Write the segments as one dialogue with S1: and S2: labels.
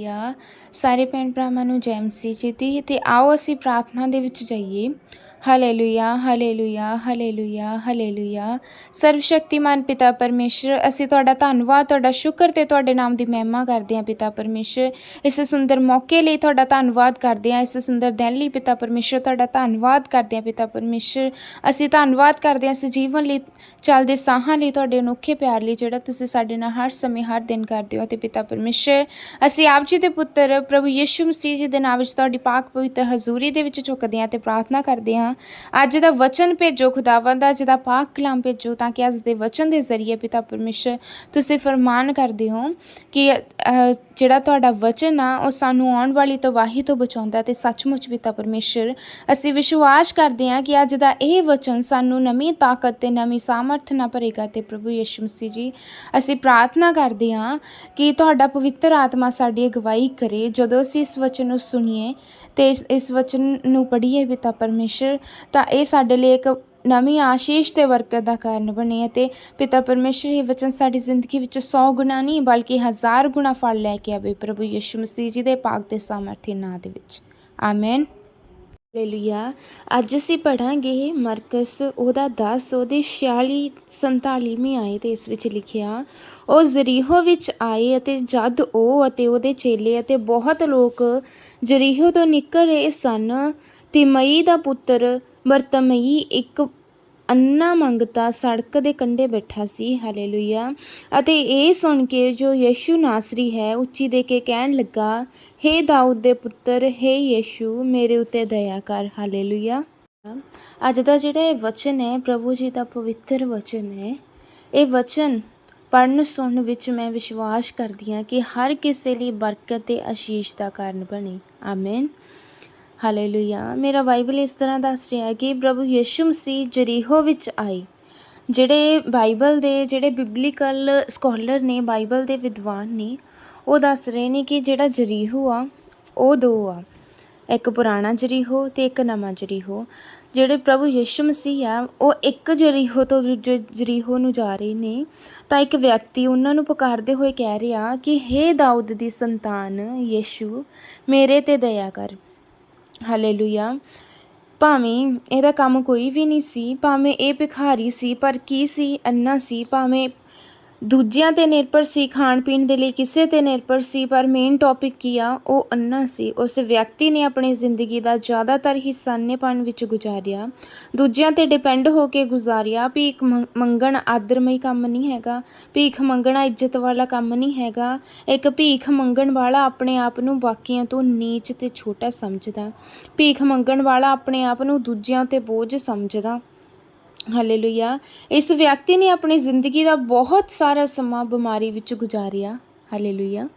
S1: ਯਾ ਸਾਰੇ ਭੈਣ ਭਰਾਵਾਂ ਨੂੰ ਜੈ ਮਸੀਹ ਜੀ ਦੀ। ਤੇ ਆਓ ਅਸੀਂ ਪ੍ਰਾਰਥਨਾ ਦੇ ਵਿੱਚ ਜਾਈਏ। ਹਾਲੇਲੂਇਆ ਹਾਲੇਲੂਇਆ ਹਾਲੇਲੂਇਆ ਹਾਲੇਲੂਇਆ ਸਰਵ ਸ਼ਕਤੀਮਾਨ ਪਿਤਾ ਪਰਮੇਸ਼ਰ, ਅਸੀਂ ਤੁਹਾਡਾ ਧੰਨਵਾਦ, ਤੁਹਾਡਾ ਸ਼ੁਕਰ ਤੇ ਤੁਹਾਡੇ ਨਾਮ ਦੀ ਮਹਿਮਾ ਕਰਦੇ ਹਾਂ ਪਿਤਾ ਪਰਮੇਸ਼ਰ। ਇਸ ਸੁੰਦਰ ਮੌਕੇ ਲਈ ਤੁਹਾਡਾ ਧੰਨਵਾਦ ਕਰਦੇ ਹਾਂ, ਇਸ ਸੁੰਦਰ ਦਿਨ ਲਈ ਪਿਤਾ ਪਰਮੇਸ਼ਰ ਤੁਹਾਡਾ ਧੰਨਵਾਦ ਕਰਦੇ ਹਾਂ ਪਿਤਾ ਪਰਮੇਸ਼ਰ। ਅਸੀਂ ਧੰਨਵਾਦ ਕਰਦੇ ਹਾਂ ਇਸ ਜੀਵਨ ਲਈ, ਚੱਲਦੇ ਸਾਹਾਂ ਲਈ ਤੁਹਾਡੇ ਅਨੋਖੇ ਪਿਆਰ ਲਈ ਜਿਹੜਾ ਤੁਸੀਂ ਸਾਡੇ ਨਾਲ ਹਰ ਸਮੇਂ, ਹਰ ਦਿਨ ਕਰਦੇ ਹੋ ਤੇ ਪਿਤਾ ਪਰਮੇਸ਼ਰ। ਅਸੀਂ ਆਪ ਜੀ ਦੇ ਪੁੱਤਰ ਪ੍ਰਭੂ ਯਿਸੂ ਮਸੀਹ ਜੀ ਦੇ ਨਾਮ ਵਿੱਚ ਤੁਹਾਡੀ ਪਾਕ ਪਵਿੱਤਰ ਹਜ਼ੂਰੀ ਦੇ ਵਿੱਚ ਝੁਕਦੇ ਹਾਂ ਤੇ ਪ੍ਰਾਰਥਨਾ ਕਰਦੇ ਹਾਂ। ਅੱਜ ਦਾ ਵਚਨ ਭੇਜੋ, ਖੁਦਾਵੰਦ ਦਾ ਜਿਹਦਾ ਪਾਕ ਕਲਾਮ ਭੇਜੋ, ਤਾਂ ਕਿ ਅੱਜ ਦੇ ਵਚਨ ਦੇ ਜ਼ਰੀਏ ਪਿਤਾ ਪਰਮੇਸ਼ਰ ਤੁਸੀਂ ਫਰਮਾਨ ਕਰਦੇ ਹੋ ਕਿ ਜਿਹੜਾ ਤੁਹਾਡਾ ਵਚਨ ਆ, ਉਹ ਸਾਨੂੰ ਆਉਣ ਵਾਲੀ ਤਬਾਹੀ ਤੋਂ ਬਚਾਉਂਦਾ ਤੇ ਸੱਚਮੁੱਚ ਪਿਤਾ ਪਰਮੇਸ਼ਰ, ਅਸੀਂ ਵਿਸ਼ਵਾਸ ਕਰਦੇ ਹਾਂ ਕਿ ਅੱਜ ਦਾ ਇਹ ਵਚਨ ਸਾਨੂੰ ਨਵੀਂ ਤਾਕਤ ਤੇ ਨਵੀਂ ਸਾਮਰਥ ਨਾਲ ਭਰੇਗਾ ਤੇ ਪ੍ਰਭੂ ਯਿਸੂ ਮਸੀਹ ਜੀ, ਅਸੀਂ ਪ੍ਰਾਰਥਨਾ ਕਰਦੇ ਹਾਂ ਕਿ ਤੁਹਾਡਾ ਪਵਿੱਤਰ ਆਤਮਾ ਸਾਡੀ ਅਗਵਾਈ ਕਰੇ, ਜਦੋਂ ਅਸੀਂ ਇਸ ਵਚਨ ਨੂੰ ਸੁਣੀਏ ਤੇ ਇਸ- ਇਸ ਵਚਨ ਨੂੰ ਪੜ੍ਹੀਏ ਪਿਤਾ ਪਰਮੇਸ਼ਰ, ਤਾਂ ਇਹ ਸਾਡੇ ਲਈ ਇੱਕ ਨਵੀਂ ਆਸ਼ੀਸ਼ ਤੇ ਬਰਕਤ ਦਾ ਕਾਰਨ ਬਣੇ ਅਤੇ ਪਿਤਾ ਪਰਮੇਸ਼ਰ ਇਹ ਵਚਨ ਸਾਡੀ ਜ਼ਿੰਦਗੀ ਵਿੱਚ 100 ਗੁਣਾ ਨਹੀਂ, ਬਲਕਿ ਹਜ਼ਾਰ ਗੁਣਾ ਫਲ ਲੈ ਕੇ ਆਵੇ ਪ੍ਰਭੂ ਯਿਸੂ ਮਸੀਹ ਜੀ ਦੇ ਪਾਕ ਤੇ ਸਾਮਰਥੀ ਨਾਂ ਦੇ ਵਿੱਚ। ਆਮੇਨ। ਹਾਲੇਲੂਇਆ ਅੱਜ ਅਸੀਂ ਪੜਾਂਗੇ ਮਰਕਸ, ਉਹਦਾ 10 ਉਹਦੇ 46 47ਵੀਂ ਆਏ ਤੇ ਇਸ ਵਿੱਚ ਲਿਖਿਆ, ਉਹ ਜ਼ਰੀਹੋ ਵਿੱਚ ਆਏ ਅਤੇ ਜਦ ਉਹ ਅਤੇ ਉਹਦੇ ਚੇਲੇ ਅਤੇ ਬਹੁਤ ਲੋਕ ਜ਼ਰੀਹੋ ਤੋਂ ਨਿਕਲ ਰਹੇ ਸਨ ਤੇ ਮਈ ਦਾ ਪੁੱਤਰ ਬਰਤਮਈ ਇੱਕ ਅੰਨਾ ਮੰਗਤਾ ਸੜਕ ਦੇ ਕੰਢੇ ਬੈਠਾ ਸੀ, ਹਾਲੇਲੂਇਆ। ਅਤੇ ਇਹ ਸੁਣ ਕੇ ਜੋ ਯੀਸ਼ੂ ਨਾਸਰੀ ਹੈ, ਉੱਚੀ ਦੇ ਕੇ ਕਹਿਣ ਲੱਗਾ, ਹੇ ਦਾਊਦ ਦੇ ਪੁੱਤਰ, ਹੇ ਯੀਸ਼ੂ, ਮੇਰੇ ਉੱਤੇ ਦਇਆ ਕਰ, ਹਾਲੇਲੂਇਆ। ਅੱਜ ਦਾ ਜਿਹੜਾ ਇਹ ਵਚਨ ਹੈ, ਪ੍ਰਭੂ ਜੀ ਦਾ ਪਵਿੱਤਰ ਵਚਨ ਹੈ। ਇਹ ਵਚਨ ਪੜਨ ਸੁਣਨ ਵਿੱਚ ਮੈਂ ਵਿਸ਼ਵਾਸ ਕਰਦੀ ਹਾਂ ਕਿ ਹਰ ਕਿਸੇ ਲਈ ਬਰਕਤ ਤੇ ਆਸ਼ੀਸ਼ ਦਾ ਕਾਰਨ ਬਣੇ। ਆਮੇਨ। ਹਾਲੇਲੂਇਆ। ਮੇਰਾ ਬਾਈਬਲ ਇਸ ਤਰ੍ਹਾਂ ਦੱਸ ਰਿਹਾ ਕਿ ਪ੍ਰਭੂ ਯਿਸੂ ਮਸੀਹ ਜਰੀਹੋ ਵਿੱਚ ਆਏ ਜਿਹੜੇ ਬਾਈਬਲ ਦੇ, ਜਿਹੜੇ ਬਿਬਲੀਕਲ ਸਕਾਲਰ ਨੇ, ਬਾਈਬਲ ਦੇ ਵਿਦਵਾਨ ਨੇ, ਉਹ ਦੱਸ ਰਹੇ ਨੇ ਕਿ ਜਿਹੜਾ ਜਰੀਹੋ ਆ, ਉਹ ਦੋ ਆ। ਇੱਕ ਪੁਰਾਣਾ ਜਰੀਹੋ ਤੇ ਇੱਕ ਨਵਾਂ ਜਰੀਹੋ। ਜਿਹੜੇ ਪ੍ਰਭੂ ਯਿਸੂ ਮਸੀਹ ਆ, ਉਹ ਇੱਕ ਜਰੀਹੋ ਤੋਂ ਦੂਜੇ ਜਰੀਹੋ ਨੂੰ ਜਾ ਰਹੇ ਨੇ। ਤਾਂ ਇੱਕ ਵਿਅਕਤੀ ਉਹਨਾਂ ਨੂੰ ਪੁਕਾਰਦੇ ਹੋਏ ਕਹਿ ਰਿਹਾ ਕਿ, ਹੇ ਦਾਊਦ ਦੀ ਸੰਤਾਨ, ਯਿਸੂ, ਮੇਰੇ ਤੇ ਦਇਆ ਕਰ। ਹਾਲੇਲੂਇਆ ਭਾਵੇਂ ਇਹਦਾ ਕੰਮ ਕੋਈ ਵੀ ਨਹੀਂ ਸੀ, ਭਾਵੇਂ ਇਹ ਭਿਖਾਰੀ ਸੀ, ਪਰ ਕੀ ਸੀ ਅੰਨਾ ਸੀ, ਭਾਵੇਂ ਦੂਜਿਆਂ ਤੇ ਨਿਰਭਰ ਸੀ ਖਾਣ ਪੀਣ ਦੇ ਲਈ ਕਿਸੇ ਤੇ ਨਿਰਭਰ ਸੀ, ਪਰ ਮੇਨ ਟੌਪਿਕ ਕੀ ਆ, ਉਹ ਅੰਨਾ ਸੀ। ਉਸ ਵਿਅਕਤੀ ਨੇ ਆਪਣੀ ਜ਼ਿੰਦਗੀ ਦਾ ਜ਼ਿਆਦਾਤਰ ਹਿੱਸਾ ਅੰਨੇਪਣ ਵਿੱਚ ਗੁਜ਼ਾਰਿਆ। ਦੂਜਿਆਂ ਤੇ ਡਿਪੈਂਡ ਹੋ ਕੇ ਗੁਜ਼ਾਰਿਆ। ਭੀਖ ਮੰਗ- ਮੰਗਣ ਆਦਰਮਈ ਕੰਮ ਨਹੀਂ ਹੈਗਾ। ਭੀਖ ਮੰਗਣਾ ਇੱਜ਼ਤ ਵਾਲਾ ਕੰਮ ਨਹੀਂ ਹੈਗਾ। ਇੱਕ ਭੀਖ ਮੰਗਣ ਵਾਲਾ ਆਪਣੇ ਆਪ ਨੂੰ ਬਾਕੀਆਂ ਤੋਂ ਨੀਚ ਤੇ ਛੋਟਾ ਸਮਝਦਾ। ਭੀਖ ਮੰਗਣ ਵਾਲਾ ਆਪਣੇ ਆਪ ਨੂੰ ਦੂਜਿਆਂ ਤੇ ਬੋਝ ਸਮਝਦਾ। ਹਾਲੇਲੂਇਆ ਇਸ ਵਿਅਕਤੀ ਨੇ ਆਪਣੀ ਜ਼ਿੰਦਗੀ ਦਾ ਬਹੁਤ ਸਾਰਾ ਸਮਾਂ ਬਿਮਾਰੀ ਵਿੱਚ ਗੁਜ਼ਾਰਿਆ। ਹਾਲੇਲੂਇਆ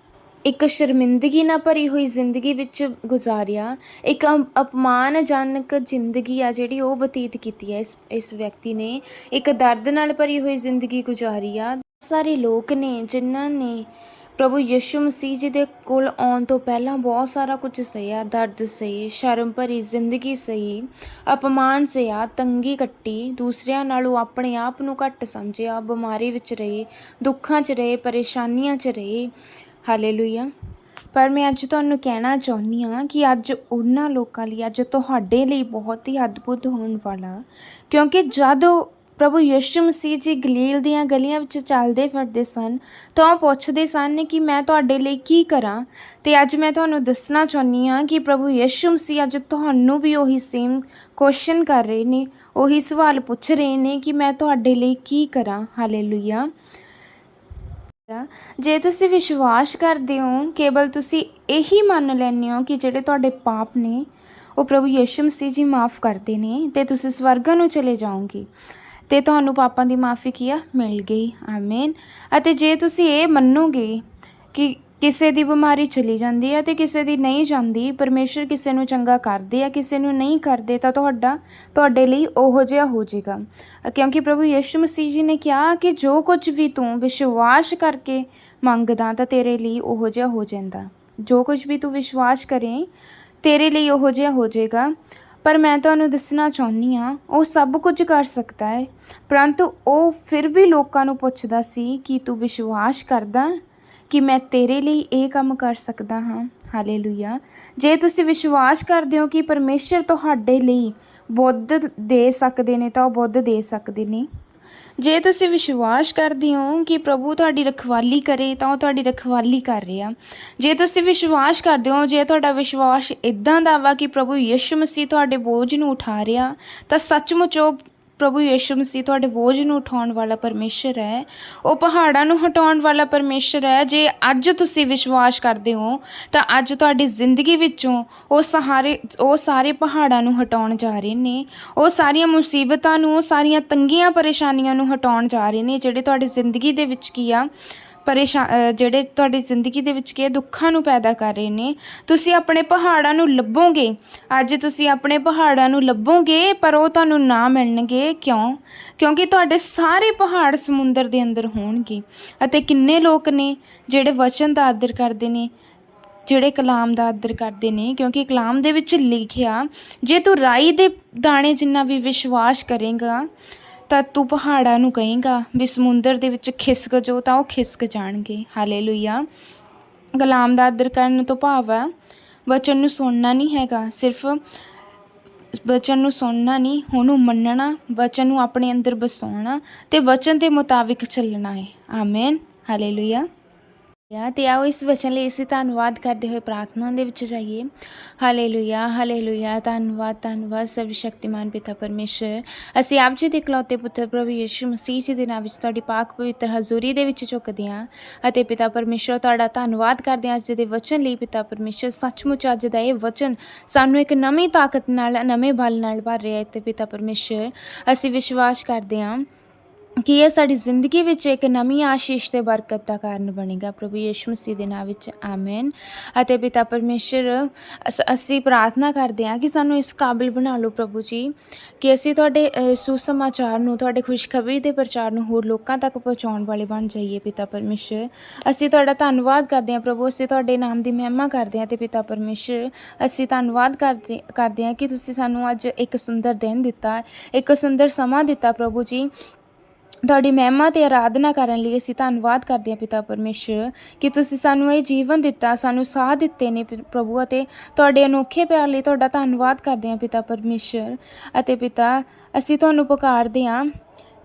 S1: ਇੱਕ ਸ਼ਰਮਿੰਦਗੀ ਨਾਲ ਭਰੀ ਹੋਈ ਜ਼ਿੰਦਗੀ ਵਿੱਚ ਗੁਜ਼ਾਰਿਆ। ਇੱਕ ਅਪਮਾਨਜਨਕ ਜ਼ਿੰਦਗੀ ਆ ਜਿਹੜੀ ਉਹ ਬਤੀਤ ਕੀਤੀ ਹੈ ਇਸ ਇਸ ਵਿਅਕਤੀ ਨੇ। ਇੱਕ ਦਰਦ ਨਾਲ ਭਰੀ ਹੋਈ ਜ਼ਿੰਦਗੀ ਗੁਜ਼ਾਰੀ ਆ ਸਾਰੇ ਲੋਕ ਨੇ ਜਿਨ੍ਹਾਂ ਨੇ ਪ੍ਰਭੂ ਯਿਸੂ ਮਸੀਹ ਜੀ ਦੇ ਕੋਲ ਆਉਣ ਤੋਂ ਪਹਿਲਾਂ ਬਹੁਤ ਸਾਰਾ ਕੁਝ ਸਹਿਆ ਦਰਦ ਸਹੀ, ਸ਼ਰਮ ਭਰੀ, ਜ਼ਿੰਦਗੀ ਸਹੀ, ਅਪਮਾਨ ਸਹਿਆ, ਤੰਗੀ ਕੱਟੀ, ਦੂਸਰਿਆਂ ਨਾਲੋਂ ਆਪਣੇ ਆਪ ਨੂੰ ਘੱਟ ਸਮਝਿਆ, ਬਿਮਾਰੀ ਵਿੱਚ ਰਹੇ, ਦੁੱਖਾਂ 'ਚ ਰਹੇ, ਪਰੇਸ਼ਾਨੀਆਂ 'ਚ ਰਹੇ। ਹਾਲੇਲੂਇਆ ਪਰ ਮੈਂ ਅੱਜ ਤੁਹਾਨੂੰ ਕਹਿਣਾ ਚਾਹੁੰਦੀ ਹਾਂ ਕਿ ਅੱਜ ਉਹਨਾਂ ਲੋਕਾਂ ਲਈ, ਅੱਜ ਤੁਹਾਡੇ ਲਈ ਬਹੁਤ ਹੀ ਅద్ਭੁਤ ਹੋਣ ਵਾਲਾ, ਕਿਉਂਕਿ ਜਦ ਪ੍ਰਭੂ ਯਿਸੂ ਮਸੀਹ ਜੀ ਗਲੀਲ ਦੀਆਂ ਗਲੀਆਂ ਵਿੱਚ ਚੱਲਦੇ ਫਿਰਦੇ ਸਨ, ਤਾਂ ਉਹ ਪੁੱਛਦੇ ਸਨ ਕਿ ਮੈਂ ਤੁਹਾਡੇ ਲਈ ਕੀ ਕਰਾਂ? ਤੇ ਅੱਜ ਮੈਂ ਤੁਹਾਨੂੰ ਦੱਸਣਾ ਚਾਹੁੰਦੀ ਹਾਂ ਕਿ ਪ੍ਰਭੂ ਯਿਸੂ ਮਸੀਹ ਅੱਜ ਤੁਹਾਨੂੰ ਵੀ ਉਹੀ ਸੇਮ ਕੁਐਸਚਨ ਕਰ ਰਹੇ ਨੇ, ਉਹੀ ਸਵਾਲ ਪੁੱਛ ਰਹੇ ਨੇ ਕਿ ਮੈਂ ਤੁਹਾਡੇ ਲਈ ਕੀ ਕਰਾਂ? ਹਾਲੇਲੂਇਆ ਜੇ ਤੁਸੀਂ ਵਿਸ਼ਵਾਸ ਕਰਦੇ ਹੋ, ਕੇਵਲ ਤੁਸੀਂ ਇਹੀ ਮੰਨ ਲੈਂਦੇ ਹੋ ਕਿ ਜਿਹੜੇ ਤੁਹਾਡੇ ਪਾਪ ਨੇ, ਉਹ ਪ੍ਰਭੂ ਯਿਸੂ ਮਸੀਹ ਜੀ ਮਾਫ ਕਰਦੇ ਨੇ ਤੇ ਤੁਸੀਂ ਸਵਰਗਾਂ ਨੂੰ ਚਲੇ ਜਾਓਗੇ। ਤੇ ਤੁਹਾਨੂੰ ਪਾਪਾਂ ਦੀ ਮਾਫੀ ਕੀ ਆ? ਮਿਲ ਗਈ। ਆਮੀਨ ਅਤੇ ਜੇ ਤੁਸੀਂ ਇਹ ਮੰਨੋਗੇ ਕਿ ਕਿਸੇ ਦੀ ਬਿਮਾਰੀ ਚਲੀ ਜਾਂਦੀ ਹੈ ਤੇ ਕਿਸੇ ਦੀ ਨਹੀਂ ਜਾਂਦੀ, ਪਰਮੇਸ਼ਰ ਕਿਸੇ ਨੂੰ ਚੰਗਾ ਕਰਦੇ ਆ, ਕਿਸੇ ਨੂੰ ਨਹੀਂ ਕਰਦੇ, ਤਾਂ ਤੁਹਾਡਾ, ਤੁਹਾਡੇ ਲਈ ਉਹੋ ਜਿਹਾ ਹੋ ਜਾਏਗਾ। ਕਿਉਂਕਿ ਪ੍ਰਭੂ ਯਿਸੂ ਮਸੀਹ ਜੀ ਨੇ ਕਿਹਾ ਕਿ ਜੋ ਕੁਝ ਵੀ ਤੂੰ ਵਿਸ਼ਵਾਸ ਕਰਕੇ ਮੰਗਦਾ ਤਾਂ ਤੇਰੇ ਲਈ ਉਹੋ ਜਿਹਾ ਹੋ ਜਾਂਦਾ। ਜੋ ਕੁਝ ਵੀ ਤੂੰ ਵਿਸ਼ਵਾਸ ਕਰੇ, ਤੇਰੇ ਲਈ ਉਹੋ ਜਿਹਾ ਹੋ ਜਾਏਗਾ। ਪਰ ਮੈਂ ਤੁਹਾਨੂੰ ਦੱਸਣਾ ਚਾਹੁੰਦੀ ਹਾਂ, ਉਹ ਸਭ ਕੁਝ ਕਰ ਸਕਦਾ ਹੈ। ਪਰੰਤੂ ਉਹ ਫਿਰ ਵੀ ਲੋਕਾਂ ਨੂੰ ਪੁੱਛਦਾ ਸੀ ਕਿ ਤੂੰ ਵਿਸ਼ਵਾਸ ਕਰਦਾ ਕਿ ਮੈਂ ਤੇਰੇ ਲਈ ਇਹ ਕੰਮ ਕਰ ਸਕਦਾ ਹਾਂ? ਹਾਲੇਲੂਇਆ। ਜੇ ਤੁਸੀਂ ਵਿਸ਼ਵਾਸ ਕਰਦੇ ਹੋ ਕਿ ਪਰਮੇਸ਼ਰ ਤੁਹਾਡੇ ਲਈ ਬੁੱਧ ਦੇ ਸਕਦੇ ਨੇ, ਤਾਂ ਉਹ ਬੁੱਧ ਦੇ ਸਕਦੇ ਨੇ। ਜੇ ਤੁਸੀਂ ਵਿਸ਼ਵਾਸ ਕਰਦੇ ਹੋ ਕਿ ਪ੍ਰਭੂ ਤੁਹਾਡੀ ਰਖਵਾਲੀ ਕਰੇ, ਤਾਂ ਉਹ ਤੁਹਾਡੀ ਰਖਵਾਲੀ ਕਰ ਰਿਹਾ। ਜੇ ਤੁਸੀਂ ਵਿਸ਼ਵਾਸ ਕਰਦੇ ਹੋ, ਜੇ ਤੁਹਾਡਾ ਵਿਸ਼ਵਾਸ ਇਦਾਂ ਦਾ ਵਾ ਕਿ ਪ੍ਰਭੂ ਯਿਸੂ ਮਸੀਹ ਤੁਹਾਡੇ ਬੋਝ ਨੂੰ ਉਠਾ ਰਿਹਾ, ਤਾਂ ਸੱਚਮੁੱਚ ਉਹ ਪ੍ਰਭੂ ਯਿਸੂ ਮਸੀਹ ਤੁਹਾਡੇ ਬੋਝ ਨੂੰ ਉਠਾਉਣ ਵਾਲਾ ਪਰਮੇਸ਼ਰ ਹੈ। ਉਹ ਪਹਾੜਾਂ ਨੂੰ ਹਟਾਉਣ ਵਾਲਾ ਪਰਮੇਸ਼ਰ ਹੈ। ਜੇ ਅੱਜ ਤੁਸੀਂ ਵਿਸ਼ਵਾਸ ਕਰਦੇ ਹੋ, ਤਾਂ ਅੱਜ ਤੁਹਾਡੀ ਜ਼ਿੰਦਗੀ ਵਿੱਚੋਂ ਉਹ ਸਹਾਰੇ, ਉਹ ਸਾਰੇ ਪਹਾੜਾਂ ਨੂੰ ਹਟਾਉਣ ਜਾ ਰਹੇ ਨੇ। ਉਹ ਸਾਰੀਆਂ ਮੁਸੀਬਤਾਂ ਨੂੰ, ਉਹ ਸਾਰੀਆਂ ਤੰਗੀਆਂ ਪਰੇਸ਼ਾਨੀਆਂ ਨੂੰ ਹਟਾਉਣ ਜਾ ਰਹੇ ਨੇ, ਜਿਹੜੇ ਤੁਹਾਡੀ ਜ਼ਿੰਦਗੀ ਦੇ ਵਿੱਚ ਕੀ ਆ ਪਰੇਸ਼ਾ ਜਿਹੜੇ ਤੁਹਾਡੀ ਜ਼ਿੰਦਗੀ ਦੇ ਵਿੱਚ ਕੀ ਦੁੱਖਾਂ ਨੂੰ ਪੈਦਾ ਕਰ ਰਹੇ ਨੇ, ਤੁਸੀਂ ਆਪਣੇ ਪਹਾੜਾਂ ਨੂੰ ਲੱਭੋਗੇ? ਅੱਜ ਤੁਸੀਂ ਆਪਣੇ ਪਹਾੜਾਂ ਨੂੰ ਲੱਭੋਗੇ, ਪਰ ਉਹ ਤੁਹਾਨੂੰ ਨਾ ਮਿਲਣਗੇ। ਕਿਉਂ? ਕਿਉਂਕਿ ਤੁਹਾਡੇ ਸਾਰੇ ਪਹਾੜ ਸਮੁੰਦਰ ਦੇ ਅੰਦਰ ਹੋਣਗੇ। ਅਤੇ ਕਿੰਨੇ ਲੋਕ ਨੇ ਜਿਹੜੇ ਵਚਨ ਦਾ ਆਦਰ ਕਰਦੇ ਨੇ, ਜਿਹੜੇ ਕਲਾਮ ਦਾ ਆਦਰ ਕਰਦੇ ਨੇ? ਕਿਉਂਕਿ ਕਲਾਮ ਦੇ ਵਿੱਚ ਲਿਖਿਆ, ਜੇ ਤੂੰ ਰਾਈ ਦੇ ਦਾਣੇ ਜਿੰਨਾ ਵੀ ਵਿਸ਼ਵਾਸ ਕਰੇਗਾ ਤਾਂ ਤੂੰ ਪਹਾੜਾਂ ਨੂੰ ਕਹੇਗਾ, ਵੀ ਸਮੁੰਦਰ ਦੇ ਵਿੱਚ ਖਿਸਕ ਜੋ ਤਾਂ ਉਹ ਖਿਸਕ ਜਾਣਗੇ। ਹਾਲੇਲੂਇਆ। ਕਲਾਮ ਦਾ ਆਦਰ ਕਰਨ ਤੋਂ ਭਾਵ ਹੈ ਵਚਨ ਨੂੰ ਸੁਣਨਾ ਨਹੀਂ ਹੈਗਾ, ਸਿਰਫ ਵਚਨ ਨੂੰ ਸੁਣਨਾ ਨਹੀਂ, ਉਹਨੂੰ ਮੰਨਣਾ, ਵਚਨ ਨੂੰ ਆਪਣੇ ਅੰਦਰ ਬਸਾਉਣਾ ਤੇ ਵਚਨ ਦੇ ਮੁਤਾਬਿਕ ਚੱਲਣਾ ਹੈ। ਆਮੇਨ। ਹਾਲੇਲੂਇਆ। ਯਾ ਤੇ ਆਓ ਇਸ ਵਚਨ ਲਈ ਅਸੀਂ ਧੰਨਵਾਦ ਕਰਦੇ ਹੋਏ ਪ੍ਰਾਰਥਨਾ ਦੇ ਵਿੱਚ ਜਾਈਏ। ਹਾਲੇਲੂਇਆ ਹਾਲੇਲੂਇਆ ਧੰਨਵਾਦ ਧੰਨਵਾਦ ਸਰਵ ਸ਼ਕਤੀਮਾਨ ਪਿਤਾ ਪਰਮੇਸ਼ਰ। ਅਸੀਂ ਆਪ ਜੀ ਦੇ ਇਕਲੌਤੇ ਪੁੱਤਰ ਪ੍ਰਭੂ ਯਿਸੂ ਮਸੀਹ ਜੀ ਦੇ ਨਾਮ ਵਿੱਚ ਤੁਹਾਡੀ ਪਾਕ ਪਵਿੱਤਰ ਹਜ਼ੂਰੀ ਦੇ ਵਿੱਚ ਝੁਕਦੇ ਹਾਂ ਅਤੇ ਪਿਤਾ ਪਰਮੇਸ਼ਰ, ਤੁਹਾਡਾ ਧੰਨਵਾਦ ਕਰਦੇ ਹਾਂ ਅੱਜ ਦੇ ਵਚਨ ਲਈ ਪਿਤਾ ਪਰਮੇਸ਼ਰ। ਸੱਚਮੁੱਚ ਅੱਜ ਦਾ ਇਹ ਵਚਨ ਸਾਨੂੰ ਇੱਕ ਨਵੀਂ ਤਾਕਤ ਨਾਲ, ਨਵੇਂ ਬਲ ਨਾਲ ਭਰ ਰਿਹਾ ਹੈ ਤੇ ਪਿਤਾ ਪਰਮੇਸ਼ਰ, ਅਸੀਂ ਵਿਸ਼ਵਾਸ ਕਰਦੇ ਹਾਂ। ਕਿ ਇਹ ਸਾਡੀ ਜ਼ਿੰਦਗੀ ਵਿੱਚ ਇੱਕ ਨਵੀਂ ਆਸ਼ੀਸ਼ ਤੇ ਬਰਕਤ ਦਾ ਕਾਰਨ ਬਣੇਗਾ। ਪ੍ਰਭੂ ਯਿਸੂ ਮਸੀਹ ਦੇ ਨਾਮ ਵਿੱਚ ਆਮੇਨ। ਅਤੇ ਪਿਤਾ ਪਰਮੇਸ਼ਰ, ਅਸ- ਅਸੀਂ ਪ੍ਰਾਰਥਨਾ ਕਰਦੇ ਹਾਂ ਕਿ ਸਾਨੂੰ ਇਸ ਕਾਬਿਲ ਬਣਾ ਲਓ ਪ੍ਰਭੂ ਜੀ, ਕਿ ਅਸੀਂ ਤੁਹਾਡੇ ਸੁਸਮਾਚਾਰ ਨੂੰ, ਤੁਹਾਡੇ ਖੁਸ਼ਖਬਰੀ ਦੇ ਪ੍ਰਚਾਰ ਨੂੰ ਹੋਰ ਲੋਕਾਂ ਤੱਕ ਪਹੁੰਚਾਉਣ ਵਾਲੇ ਬਣ ਜਾਈਏ ਪਿਤਾ ਪਰਮੇਸ਼ਰ। ਅਸੀਂ ਤੁਹਾਡਾ ਧੰਨਵਾਦ ਕਰਦੇ ਹਾਂ ਪ੍ਰਭੂ, ਅਸੀਂ ਤੁਹਾਡੇ ਨਾਮ ਦੀ ਮਹਿਮਾ ਕਰਦੇ ਹਾਂ ਤੇ ਪਿਤਾ ਪਰਮੇਸ਼ਰ, ਅਸੀਂ ਧੰਨਵਾਦ ਕਰਦੇ ਕਰਦੇ ਹਾਂ ਕਿ ਤੁਸੀਂ ਸਾਨੂੰ ਅੱਜ ਇੱਕ ਸੁੰਦਰ ਦਿਨ ਦਿੱਤਾ, ਇੱਕ ਸੁੰਦਰ ਸਮਾਂ ਦਿੱਤਾ ਪ੍ਰਭੂ ਜੀ। ਤੁਹਾਡੀ ਮਹਿਮਾ ਤੇ ਆਰਾਧਨਾ ਕਰਨ ਲਈ ਅਸੀਂ ਧੰਨਵਾਦ ਕਰਦੇ ਹਾਂ ਪਿਤਾ ਪਰਮੇਸ਼ਰ, ਕਿ ਤੁਸੀਂ ਸਾਨੂੰ ਇਹ ਜੀਵਨ ਦਿੱਤਾ, ਸਾਨੂੰ ਸਾਹ ਦਿੱਤੇ ਨੇ ਪਿ- ਪ੍ਰਭੂ, ਅਤੇ ਤੁਹਾਡੇ ਅਨੋਖੇ ਪਿਆਰ ਲਈ ਤੁਹਾਡਾ ਧੰਨਵਾਦ ਕਰਦੇ ਹਾਂ ਪਿਤਾ ਪਰਮੇਸ਼ਰ। ਅਤੇ ਪਿਤਾ, ਅਸੀਂ ਤੁਹਾਨੂੰ ਪੁਕਾਰਦੇ ਹਾਂ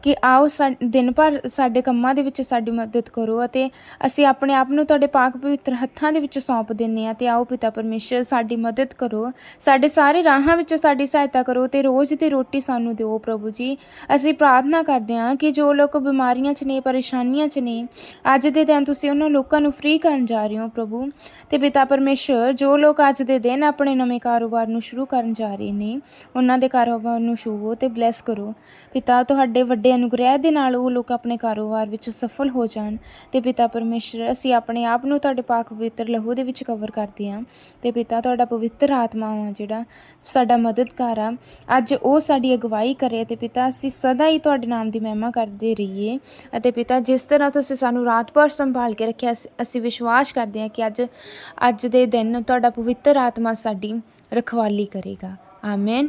S1: ਕਿ ਆਓ ਸਾ, ਦਿਨ ਭਰ ਸਾਡੇ ਕੰਮਾਂ ਦੇ ਵਿੱਚ ਸਾਡੀ ਮਦਦ ਕਰੋ ਅਤੇ ਅਸੀਂ ਆਪਣੇ ਆਪ ਨੂੰ ਤੁਹਾਡੇ ਪਾਕ ਪਵਿੱਤਰ ਹੱਥਾਂ ਦੇ ਵਿੱਚ ਸੌਂਪ ਦਿੰਦੇ ਹਾਂ ਤੇ ਆਓ ਪਿਤਾ ਪਰਮੇਸ਼ਰ ਸਾਡੀ ਮਦਦ ਕਰੋ, ਸਾਡੇ ਸਾਰੇ ਰਾਹਾਂ ਵਿੱਚ ਸਾਡੀ ਸਹਾਇਤਾ ਕਰੋ ਤੇ ਰੋਜ਼ ਦੀ ਰੋਟੀ ਸਾਨੂੰ ਦਿਓ ਪ੍ਰਭੂ ਜੀ। ਅਸੀਂ ਪ੍ਰਾਰਥਨਾ ਕਰਦੇ ਹਾਂ ਕਿ ਜੋ ਲੋਕ ਬਿਮਾਰੀਆਂ 'ਚ ਨੇ, ਪਰੇਸ਼ਾਨੀਆਂ 'ਚ ਨੇ, ਅੱਜ ਦੇ ਦਿਨ ਤੁਸੀਂ ਉਹਨਾਂ ਲੋਕਾਂ ਨੂੰ ਫ੍ਰੀ ਕਰਨ ਜਾ ਰਹੇ ਹੋ ਪ੍ਰਭੂ। ਤੇ ਪਿਤਾ ਪਰਮੇਸ਼ਰ, ਜੋ ਲੋਕ ਅੱਜ ਦੇ ਦਿਨ ਆਪਣੇ ਨਵੇਂ ਕਾਰੋਬਾਰ ਨੂੰ ਸ਼ੁਰੂ ਕਰਨ ਜਾ ਰਹੇ ਨੇ, ਉਹਨਾਂ ਦੇ ਕਾਰੋਬਾਰ ਨੂੰ ਛੂਵੋ ਤੇ ਬਲੈਸ ਕਰੋ। ਪਿਤਾ, ਤੁਹਾਡੇ ਵੱਡੇ ਅਨੁਗ੍ਰਹਿ ਦੇ ਨਾਲ ਉਹ ਲੋਕ ਆਪਣੇ ਕਾਰੋਬਾਰ ਵਿੱਚ ਸਫਲ ਹੋ ਜਾਣ ਤੇ ਪਿਤਾ ਪਰਮੇਸ਼ਰ, ਅਸੀਂ ਆਪਣੇ ਆਪ ਨੂੰ ਤੁਹਾਡੇ ਪਾਕ ਪਵਿੱਤਰ ਲਹੂ ਦੇ ਵਿੱਚ ਕਵਰ ਕਰਦੇ ਹਾਂ ਤੇ ਪਿਤਾ ਤੁਹਾਡਾ ਪਵਿੱਤਰ ਆਤਮਾ ਆ ਜਿਹੜਾ ਸਾਡਾ ਮਦਦਗਾਰ ਆ। ਅੱਜ ਉਹ ਸਾਡੀ ਅਗਵਾਈ ਕਰੇ ਤੇ ਪਿਤਾ, ਅਸੀਂ ਸਦਾ ਹੀ ਤੁਹਾਡੇ ਨਾਮ ਦੀ ਮਹਿਮਾ ਕਰਦੇ ਰਹੀਏ ਅਤੇ ਪਿਤਾ, ਜਿਸ ਤਰ੍ਹਾਂ ਤੁਸੀਂ ਸਾਨੂੰ ਰਾਤ ਭਰ ਸੰਭਾਲ ਕੇ ਰੱਖਿਆ, ਅਸੀਂ- ਅਸੀਂ ਵਿਸ਼ਵਾਸ ਕਰਦੇ ਹਾਂ ਕਿ ਅੱਜ ਅੱਜ ਦੇ ਦਿਨ ਤੁਹਾਡਾ ਪਵਿੱਤਰ ਆਤਮਾ ਸਾਡੀ ਰਖਵਾਲੀ ਕਰੇਗਾ। ਆਮੇਨ